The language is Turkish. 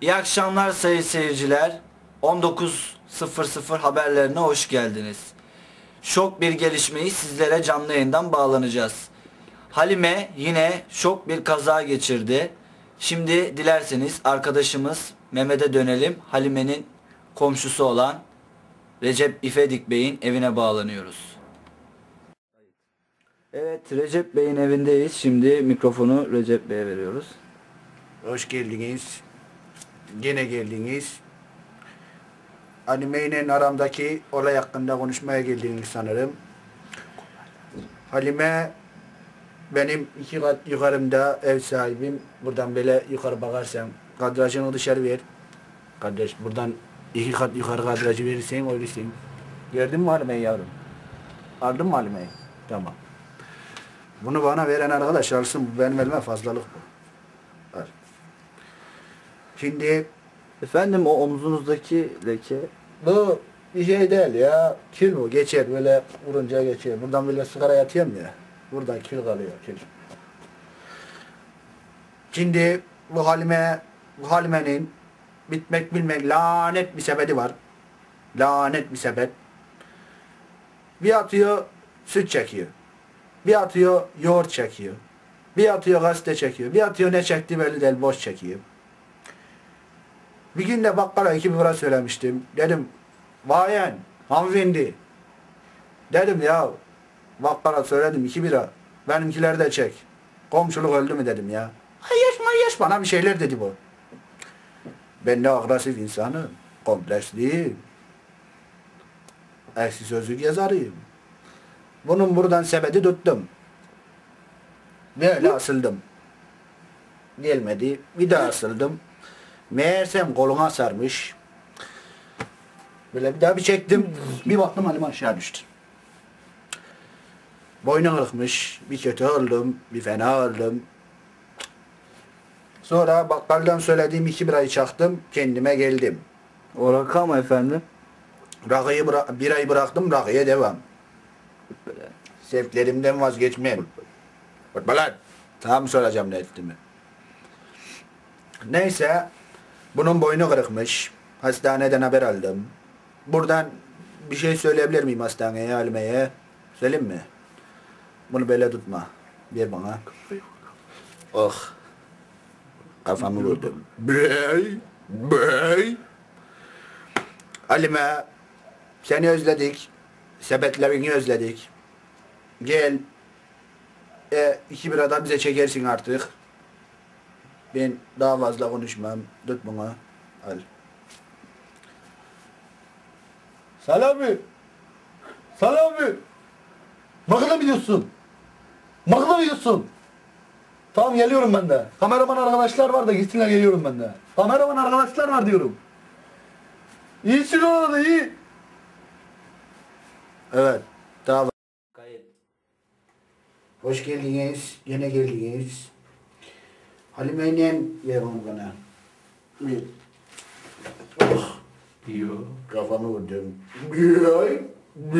İyi akşamlar sayın seyirciler. 19.00 haberlerine hoş geldiniz. Şok bir gelişmeyi sizlere canlı yayından bağlanacağız. Halime yine şok bir kaza geçirdi. Şimdi dilerseniz arkadaşımız Mehmet'e dönelim. Halime'nin komşusu olan Recep İfedik Bey'in evine bağlanıyoruz. Evet Recep Bey'in evindeyiz. Şimdi mikrofonu Recep Bey'e veriyoruz. Hoş geldiniz. Gene geldiniz. Halime aramdaki olay hakkında konuşmaya geldiniz sanırım. Halime benim iki kat yukarımda ev sahibim. Buradan böyle yukarı bakarsam kadrajını dışarı ver. Kardeş buradan iki kat yukarı kadrajı verirsen öylesin. Gördün mü Halime'yi yavrum? Aldın mı Halime'yi? Tamam. Bunu bana veren arkadaş alsın. Benim elime fazlalık bu. Al. Şimdi Efendim o omuzunuzdaki leke bu bir şey değil ya. Kil bu. Geçer böyle vurunca geçer. Buradan böyle sigara yatıyorum ya. Buradan kil kalıyor kil. Şimdi bu halime bu halimenin bitmek bilmek lanet bir sepeti var. Lanet bir sepet. Bir atıyor süt çekiyor. Bir atıyor yoğurt çekiyor. Bir atıyor gazete çekiyor. Bir atıyor ne çekti belli değil boş çekiyor. Bir gün de bakkala iki bira söylemiştim. Dedim bayan hanımefendi. Dedim ya bakkala söyledim iki bira. Benimkileri de çek. Komşuluk öldü mü dedim ya. Ay yaş yaş bana bir şeyler dedi bu. Ben de agresif insanım. Kompleksliyim. Eksi sözlük yazarıyım. Bunun buradan sepeti tuttum. Böyle asıldım. Gelmedi. Bir daha asıldım. Meğersem koluna sarmış. Böyle bir daha bir çektim. Bir baktım halim aşağı düştü. Boynu kırıkmış. Bir kötü oldum. Bir fena oldum. Sonra bakkaldan söylediğim iki birayı çaktım. Kendime geldim. o rakam mı efendim? Rakıyı bıra- birayı bıraktım. Rakıya devam. Sevklerimden vazgeçmem. Lan. Tamam soracağım ne ettiğimi. Neyse. Bunun boynu kırıkmış. Hastaneden haber aldım. Buradan bir şey söyleyebilir miyim hastaneye, Halime'ye? Söyleyeyim mi? Bunu böyle tutma. Ver bana. Oh. Kafamı vurdum. Bey. Bey. Halime. Seni özledik. Sepetlerini özledik. Gel. E, iki biradan bize çekersin artık. Ben daha fazla konuşmam. Tut bunu. Al. Selami. Selami. Nakıla biliyorsun. Nakıla biliyorsun. Tamam geliyorum ben de. Kameraman arkadaşlar var da gitsinler geliyorum ben de. Kameraman arkadaşlar var diyorum. İyisin orada iyi. Evet. Hoş geldiniz. Yine geldiniz. Halime'yle ver onu bana. Bir. Oh. Yok. Kafamı vurdum. Ay.